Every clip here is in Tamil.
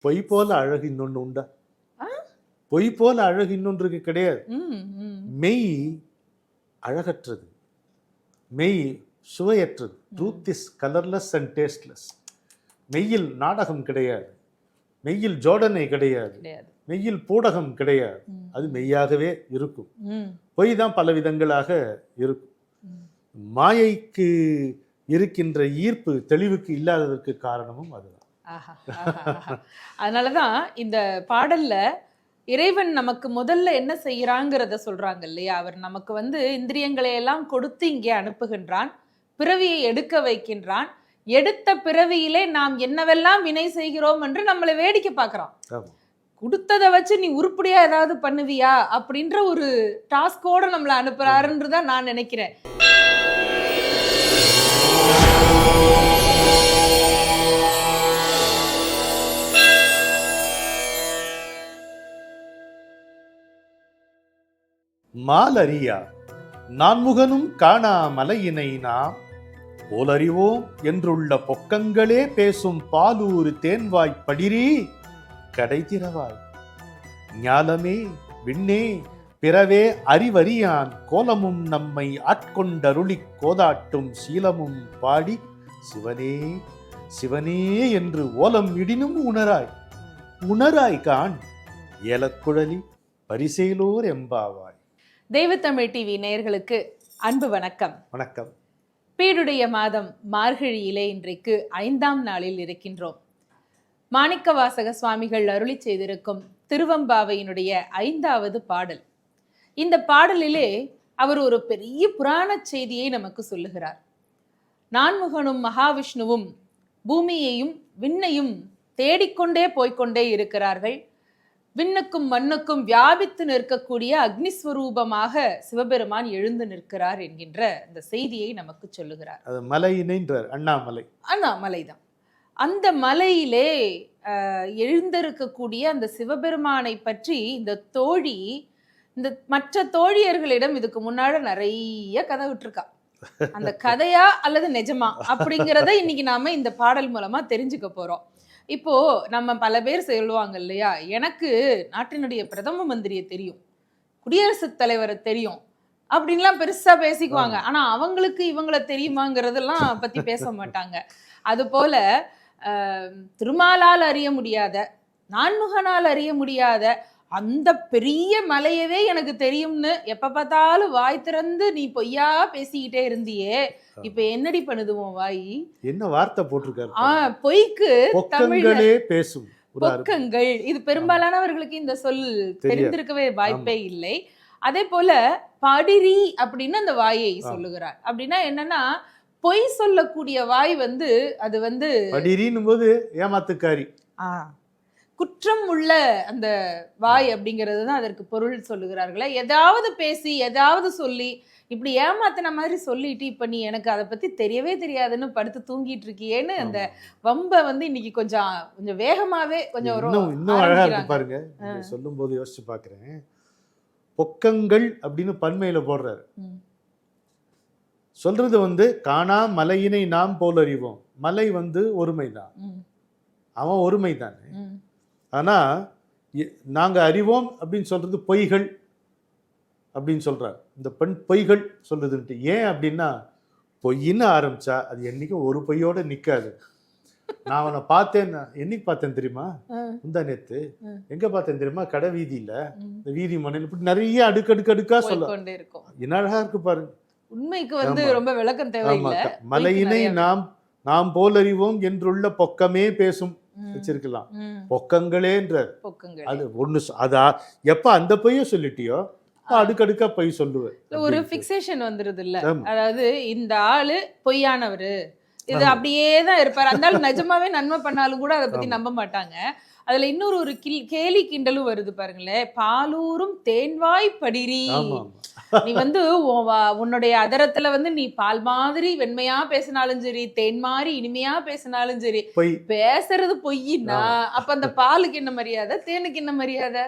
பொய் போல அழகு இன்னொன்று உண்டா? ஆ? பொய் போல அழகு இன்னொன்றுக்கு கிடையாது. மெய் அழகற்றது. மெய் சுவையற்றது. Truth is colourless and tasteless மெய்யில் நாடகம் கிடையாது. மெய்யில் ஜோடனை கிடையாது. மெய்யில் பூடகம் கிடையாது. அது மெய்யாகவே இருக்கும். பொய் தான் பல விதங்களாக இருக்கும். மாயைக்கு இருக்கின்ற ஈர்ப்பு தெளிவுக்கு இல்லாததற்கு காரணமும் அதுதான். ஆஹா. அதனாலதான் இந்த பாடல்ல இறைவன் நமக்கு முதல்ல என்ன செய்யறாங்கிறத சொல்றாங்க இல்லையா அவர் நமக்கு வந்து இந்திரியங்களை எல்லாம் கொடுத்து இங்கே அனுப்புகின்றான் பிறவியை எடுக்க வைக்கின்றான். எடுத்த பிறவியிலே நாம் என்னவெல்லாம் வினை செய்கிறோம் என்று நம்மளை வேடிக்கை பார்க்கறான். ஆமா. கொடுத்ததை வச்சு நீ உருப்படியா ஏதாவது பண்ணுவியா? அப்படின்ற ஒரு டாஸ்கோட நம்மளை அனுப்புறாருன்னு தான் நான் நினைக்கிறேன். மாலறியா? நான்முகனும் காணா மலையினை நாம் போலறிவோம் என்றுள்ள பொக்கங்களே பேசும் பாலூர் தேன்வாய் படிரீ கடை திறவாய் ஞாலமே விண்ணே பிறவே அறிவறியான் கோலமும் நம்மை ஆட்கொண்டருளிக் கோதாட்டும் சீலமும் பாடி சிவனே சிவனே என்று ஓலம் இடினும் உணராய். உணராய் காண் ஏலக்குழலி பரிசேலோர் எம்பாவாய். தெய்வத்தமிழ் டிவி நேயர்களுக்கு அன்பு வணக்கம். வணக்கம். பீடுடைய மாதம் மார்கழியிலே இன்றைக்கு ஐந்தாம் நாளில் இருக்கின்றோம். மாணிக்கவாசக சுவாமிகள் அருளி செய்திருக்கும் திருவம்பாவையினுடைய ஐந்தாவது பாடல். இந்த பாடலிலே அவர் ஒரு பெரிய புராண செய்தியை நமக்கு சொல்லுகிறார். நான்முகனும் மகாவிஷ்ணுவும் பூமியையும் விண்ணையும் தேடிக்கொண்டே போய்க்கொண்டே இருக்கிறார்கள். விண்ணுக்கும் மண்ணுக்கும் வியாபித்து நிற்கக்கூடிய அக்னிஸ்வரூபமாக சிவபெருமான் எழுந்து நிற்கிறார் என்கின்ற இந்த செய்தியை நமக்கு சொல்லுகிறார். அது மலையினைன்றார் அண்ணாமலை. அண்ணாமலைதான். அந்த மலையிலே எழுந்திருக்கக்கூடிய அந்த சிவபெருமானை பற்றி இந்த தோழி இந்த மற்ற தோழியர்களிடம் இதுக்கு முன்னாடி நிறைய கதை விட்டுருக்கா. அந்த கதையா அல்லது நிஜமா அப்படிங்கிறத இன்னைக்கு நாம இந்த பாடல் மூலமா தெரிஞ்சுக்க போறோம். இப்போ நம்ம பல பேர் சொல்லுவாங்க இல்லையா? எனக்கு நாட்டினுடைய பிரதம மந்திரியை தெரியும். குடியரசுத் தலைவரை தெரியும். அப்படின்லாம் பெருசா பேசிக்குவாங்க. ஆனா அவங்களுக்கு இவங்கள தெரியுமாங்கிறதெல்லாம் பத்தி பேச மாட்டாங்க. அது போல திருமாலால் அறிய முடியாத நான்முகனால் அறிய முடியாத அந்த பெரிய மலையவே எனக்கு தெரியும்னு எப்ப பார்த்தாலும் வாய் திறந்து நீ பொய்யா பேசிக்கிட்டே இருந்தியே. இப்ப என்னடி பண்ணுது உன் வாய்? என்ன வார்த்தை போட்டிருக்காரு ஆ பொய்க்கு பொக்கங்களே பேசும். பொக்கங்கள். இது பெரும்பாலானவர்களுக்கு இந்த சொல் தெரிந்திருக்கவே வாய்ப்பே இல்லை. அதே போல படிரி அப்படின்னு அந்த வாயை சொல்லுகிறார். அப்படின்னா என்னன்னா பொய் சொல்லக்கூடிய வாய் வந்து அது வந்து படிரின்னும் போது ஏமாத்துக்காரி. ஆ, குற்றம் உள்ள அந்த வாய் அப்படிங்கிறது தான் அதற்கு பொருள் சொல்லுகிறார்களே. ஏதாவது பேசி ஏதாவது சொல்லி இப்படி ஏமாத்தின மாதிரி சொல்லிட்டு இப்ப நீ எனக்கு அதை பத்தி தெரியவே தெரியாதுன்னு படுத்து தூங்கிட்டு இருக்கியேன்னு அந்த வம்ப வந்து இன்னைக்கு கொஞ்சம் கொஞ்சம் வேகமாவே கொஞ்சம் ஒரு இன்னும் இன்னும் அழகா இருக்கு. பாருங்க. சொல்லும் போது யோசிச்சு பாக்குறேன். பொக்கங்கள் அப்படின்னு பன்மையில போடுறாரு. சொல்றது வந்து காணா மலையினை நாம் போல் அறிவோம் மலை வந்து ஒருமைதான். ம், அவன் ஒருமை தானே ம், ஆனா எ- நாங்க அறிவோம் அப்படின்னு சொல்றது பொய்கள் அப்படின்னு சொல்றார். இந்த பெண் பொய்கள் சொல்றதுன்ட்டு ஏன் அப்படின்னா பொய்ன்னு ஆரம்பிச்சா அது என்னைக்கும் ஒரு பொய்யோட நிக்காது. நான் அவனை பார்த்தேன் என்னைக்கு பார்த்தேன் தெரியுமா? முந்தா நேத்து. எங்க பார்த்தேன் தெரியுமா? கடை வீதியில. இந்த வீதி மண்ணில் இப்படி நிறைய அடுக்கு அடுக்கு சொல்ல என்ன அழகா இருக்கு பாருங்க. உண்மைக்கு வந்து. ரொம்ப விளக்கம் தேவையில்லை. மலையினை நாம் நாம் போலறிவோம் என்றுள்ள பொக்கமே பேசும். வச்சிருக்கலாம். ம், பொக்கங்களேன்ற. பொக்குங்கள். அது சொ- அதா எப்ப அந்த பொய்ய சொல்லிட்டியோ அடுக்கடுக்கா பொய் சொல்லுவேன் ஒரு ஃபிக்சேஷன் வந்துருது இல்ல. அதாவது இந்த ஆளு பொய்யானவரு. இது. அப்படியே தான் இருப்பாரு ஆளு நிஜமாவே நன்மை பண்ணாலும் கூட அதை பத்தி. நம்ப மாட்டாங்க அதுல இன்னொரு ஒரு கில் கேலி கிண்டலும் வருது பாருங்களேன் பாலூரும் தேன்வாய் படிரி நீ வந்து உன்னுடைய அதரத்துல வந்து நீ பால் மாதிரி வெண்மையா பேசினாலும் சரி தேன் மாதிரி இனிமையா பேசினாலும் சரி பேசுறது பொய்யின்னா அப்ப அந்த பாலுக்கு என்ன மரியாதை தேனுக்கு என்ன மரியாதை.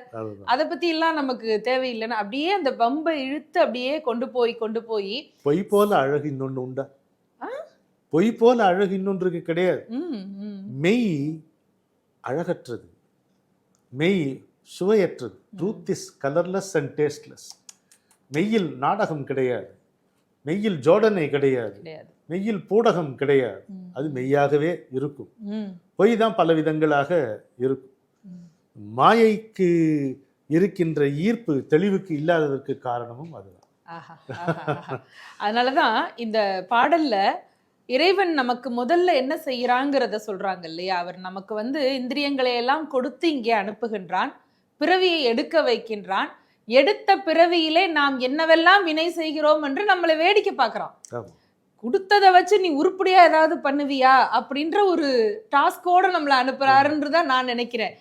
அதை பத்தி எல்லாம் நமக்கு தேவையில்லைன்னா அப்படியே அந்த பம்பை இழுத்து அப்படியே கொண்டு போய் கொண்டு போய் பொய் போல அழகு இன்னொன்னு உண்டா? பொய் போல அழகு இன்னொன்றுக்கு கிடையாது. மெய் அழகற்றது. மெய் சுவையற்றது. Truth is colourless and tasteless மெய்யில் நாடகம் கிடையாது. மெய்யில் ஜோடனை கிடையாது. மெய்யில் பூடகம் கிடையாது. அது மெய்யாகவே இருக்கும். பொய் தான் பல விதங்களாக இருக்கும். மாயைக்கு இருக்கின்ற ஈர்ப்பு தெளிவுக்கு இல்லாததற்கு காரணமும் அதுதான். அதனாலதான் இந்த பாடல்ல இறைவன் நமக்கு முதல்ல என்ன செய்யறாங்கிறத சொல்றாங்க இல்லையா? அவர் நமக்கு வந்து இந்திரியங்களை எல்லாம் கொடுத்து இங்கே அனுப்புகின்றான் பிறவியை எடுக்க வைக்கின்றான். எடுத்த பிறவியிலே நாம் என்னவெல்லாம் வினை செய்கிறோம் என்று நம்மளை வேடிக்கை பார்க்கறான். கொடுத்ததை வச்சு நீ உருப்படியா ஏதாவது பண்ணுவியா? அப்படின்ற ஒரு டாஸ்கோட நம்மளை அனுப்புறாருன்னு தான் நான் நினைக்கிறேன்.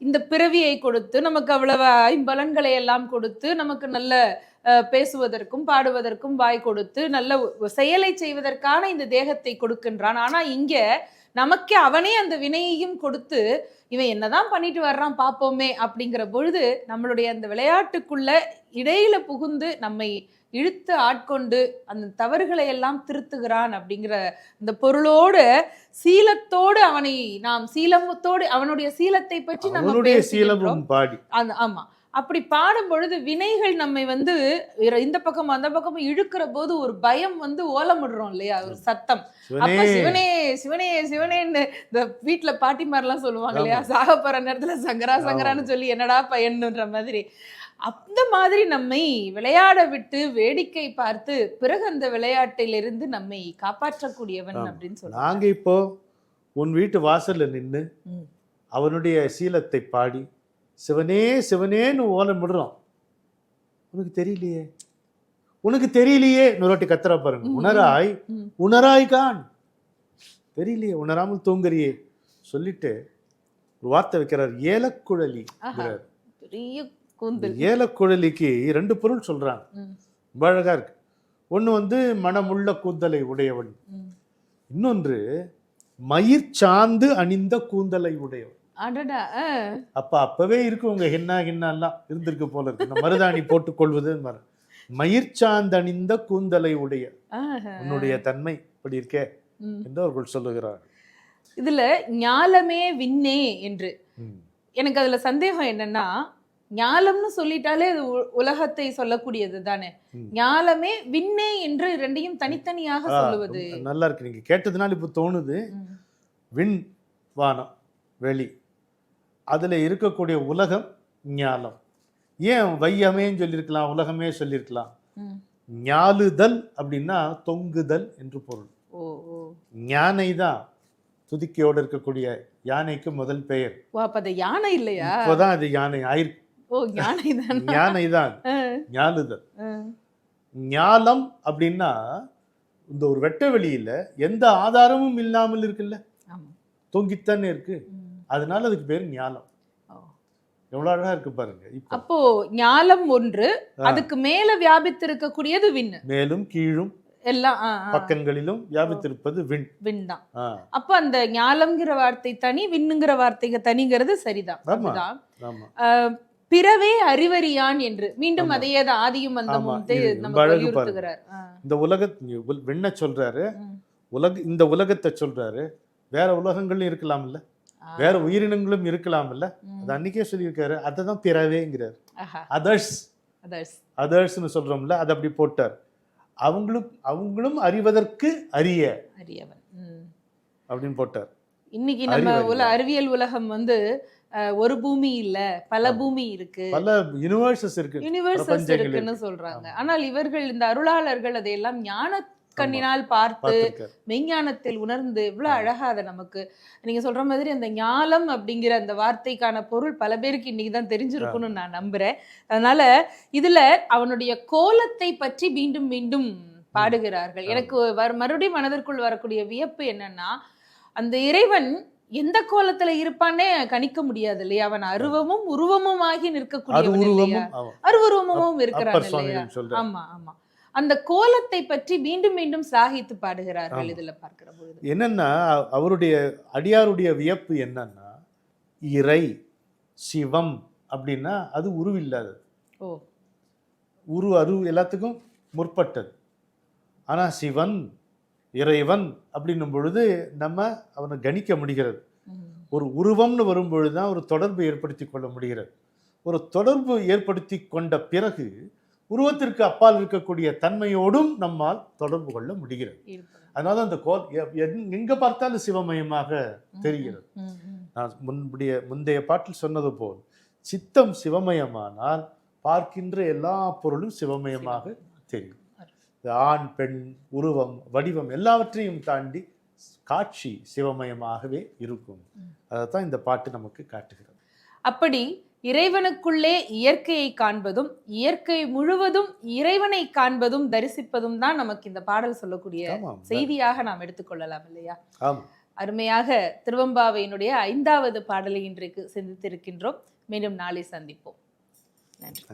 இந்த பிறவியை கொடுத்து நமக்கு அவ்வளவு ஐம்பலன்களை எல்லாம் கொடுத்து நமக்கு நல்ல பேசுவதற்கும் பாடுவதற்கும் வாய் கொடுத்து நல்ல செயலை செய்வதற்கான இந்த தேகத்தை கொடுக்கின்றான். ஆனா இங்க நமக்கே அவனே அந்த வினையையும் கொடுத்து இவன் என்னதான் பண்ணிட்டு வர்றான் பாப்போமே அப்படிங்கிற பொழுது நம்மளுடைய அந்த விளையாட்டுக்குள்ள இடையில புகுந்து நம்மை இழுத்து ஆட்கொண்டு அந்த தவறுகளை எல்லாம் திருத்துகிறான் அப்படிங்கிற இந்த பொருளோடு சீலத்தோடு அவனை நாம் சீலத்தோடு அவனுடைய சீலத்தை பற்றி நம்ம சீலமும் பாடி. அந்த ஆமா. அப்படி பாடும் பொழுது வினைகள் நம்மை வந்து இந்த பக்கம் அந்த பக்கம் இழுக்கிற போது ஒரு பயம் வந்து ஓலமிடுறோம் இல்லையா? ஒரு சத்தம். அப்ப சிவனே. சிவனே சிவனே சிவனேன்னு இந்த வீட்டுல பாட்டிமாரெல்லாம் சொல்லுவாங்க இல்லையா? சாக போற நேரத்துல சங்கரா சங்கரான்னு சொல்லி என்னடா பையன்ன்ற மாதிரி. அந்த மாதிரி நம்மை விளையாட விட்டு வேடிக்கை பார்த்து பிறகு அந்த விளையாட்டிலிருந்து நம்மை காப்பாற்றக்கூடியவன். அப்படின்னு சொல்லுவாங்க நாங்க இப்போ உன் வீட்டு வாசல்ல நின்று. அவனுடைய சீலத்தை பாடி சிவனே சிவனேன்னு ஓலமிடுறோம் உனக்கு தெரியலையே. உனக்கு தெரியலையே. இன்னொரு கத்துறா பாருங்க. உணராய். உணராய் கான் தெரியலையே உணராமல் தூங்குறியே. சொல்லிட்டு ஒரு வார்த்தை வைக்கிறார். ஏலக்குழலி ஏலக்குழலிக்கு ரெண்டு பொருள் சொல்றாங்க. ம், ரொம்ப அழகா இருக்கு. ஒண்ணு வந்து மனமுள்ள கூந்தலை உடையவன். இன்னொன்று மயிர் சாந்து அணிந்த கூந்தலை உடையவன். அப்ப அப்பவே இருக்கு உங்க ஹென்னா ஹென்னாலாம் இருந்திருக்கு போல இருக்கு. இந்த மருதாணி போட்டுக் கொள்வது மர மயிர் சாந்து அணிந்த கூந்தலை உடைய. உன்னுடைய தன்மை இப்படி இருக்கே. என்று அவர்கள் சொல்லுகிறார்? இதுல ஞாலமே விண்ணே என்று. எனக்கு அதுல சந்தேகம் என்னன்னா ஞாலம்னு சொல்லிட்டாலே அது உலகத்தை சொல்லக்கூடியது தானே. ஞாலமே விண்ணே என்று ரெண்டையும் தனித்தனியாக சொல்லுவது. நல்லா இருக்கு நீங்க கேட்டதுனால இப்ப தோணுது. விண் வானம் வெளி. அதுல இருக்கக்கூடிய உலகம் ஞாலம் ஏன் வையமேன்னு சொல்லியிருக்கலாம் உலகமே சொல்லியிருக்கலாம். ஞாலுதல் அப்படின்னா தொங்குதல் என்று பொருள். ஞானை தான் துதிக்கையோடு இருக்கக்கூடிய யானைக்கு முதல் பெயர். அப்ப யானை இல்லையா? இப்போதான் அது யானை ஆயிருக்கு யானை தான் ஞாலுதல். ஞாலம் அப்படின்னா இந்த ஒரு வெட்ட வெளியில எந்த ஆதாரமும் இல்லாமல் இருக்குல்ல? தொங்கித்தானே இருக்கு. அதனால அதுக்கு பேர் ஞாலம். எவ்வளவு அழகா இருக்கு பாருங்க அப்போ ஞாலம் ஒன்று. அதுக்கு மேல வியாபித்து இருக்கக்கூடியது விண்ணு மேலும் கீழும் எல்லாம். பக்கங்களிலும் வியாபித்திருப்பது விண் விண் தான் அப்ப அந்த ஞாலம்ங்கிற வார்த்தை தனி விண்ணுங்கிற வார்த்தைக்கு தனிங்கிறது சரிதான் பிறவே அறிவறியான் என்று மீண்டும். அதையே தான் ஆதியும் அந்த ஆமா. முந்தே இது ரொம்ப நமக்கு அழகு வலியுறுத்துகிறார் ஆ. இந்த உலக விண்ண சொல்றாரு. உலக இந்த உலகத்தை சொல்றாரு வேற உலகங்களும் இருக்கலாம்ல. வேற உயிரினங்களும் இருக்கலாம்ல ம். அது அன்னைக்கே சொல்லியிருக்காரு அதை தான் பிறவேங்கிறார். அதர்ஸ். அதர்ஸ்னு சொல்றோம்ல அது அப்படி போட்டார் அவங்களும் அவங்களும் அறிவதற்கு அரிய அறியவன் ம். அப்படின்னு போட்டார் இன்னைக்கு நம்ம உல அறிவியல் உலகம் வந்து ஒரு பூமி இல்ல பல. பூமி இருக்கு பல யூனிவர்சஸ் இருக்கு யூனிவர்சஸ் இருக்குன்னு இருக்கு. சொல்றாங்க. ஆனால் இவர்கள் இந்த அருளாளர்கள் அதையெல்லாம் ஞான கண்ணினால் பார்த்து மெய்ஞானத்தில் உணர்ந்து இவ்வளவு. அழகா அதை நமக்கு நீங்க சொல்ற மாதிரி அந்த ஞாலம் அப்படிங்கிற அந்த வார்த்தைக்கான பொருள் பல பேருக்கு இன்னைக்கு தான் தெரிஞ்சிருக்கும்னு நான் நம்புறேன். அதனால இதுல அவனுடைய கோலத்தை பற்றி மீண்டும் மீண்டும் பாடுகிறார்கள். எனக்கு மறுபடியும் மனதிற்குள் வரக்கூடிய வியப்பு என்னன்னா அந்த இறைவன் எந்த கோலத்துல இருப்பானே கணிக்க முடியாது இல்லையா? அவன் அருவமும் உருவமும் ஆகி அது நிற்கக்கூடியவன் இல்லையா? உருவமும் ஆமாம். அருவுருவமும் இருக்கிறான் இல்லையா? ஆமா ஆமா. அந்த கோலத்தை பற்றி மீண்டும் மீண்டும் சாகித்து பாடுகிறார்கள். இதுல பார்க்கிற பொழுது. என்னன்னா அவருடைய அடியாருடைய வியப்பு என்னன்னா இறை சிவம் அப்படின்னா அது உருவில்லாதது. ஓ. உரு அரு எல்லாத்துக்கும் முற்பட்டது. ஆனா சிவன் இறைவன் அப்படின்னும் பொழுது நம்ம அவனை கணிக்க முடிகிறது. ஒரு உருவம்னு வரும்பொழுது தான் ஒரு தொடர்பு ஏற்படுத்தி கொள்ள முடிகிறது. ஒரு தொடர்பு ஏற்படுத்தி கொண்ட பிறகு உருவத்திற்கு அப்பால் இருக்கக்கூடிய தன்மையோடும் நம்மால் தொடர்பு கொள்ள முடிகிறது. அதனால அந்த கோல் எங்க பார்த்தாலும் சிவமயமாக தெரிகிறது. நான் முன்புடைய முந்தைய பாட்டில் சொன்னது போல் சித்தம் சிவமயமானால் பார்க்கின்ற எல்லா பொருளும் சிவமயமாக தெரியும். ஆண் பெண் உருவம் வடிவம் எல்லாவற்றையும் தாண்டி காட்சி சிவமயமாகவே இருக்கும். அதைத்தான் இந்த பாட்டு நமக்கு காட்டுகிறது. அப்படி இறைவனுக்குள்ளே இயற்கையை காண்பதும் இயற்கை முழுவதும் இறைவனை காண்பதும் தரிசிப்பதும் தான் நமக்கு இந்த பாடல் சொல்லக்கூடிய செய்தியாக நாம் எடுத்துக்கொள்ளலாம் இல்லையா? அருமையாக திருவம்பாவையினுடைய ஐந்தாவது பாடலை இன்றைக்கு சிந்தித்திருக்கின்றோம். மீண்டும் நாளை சந்திப்போம். நன்றி.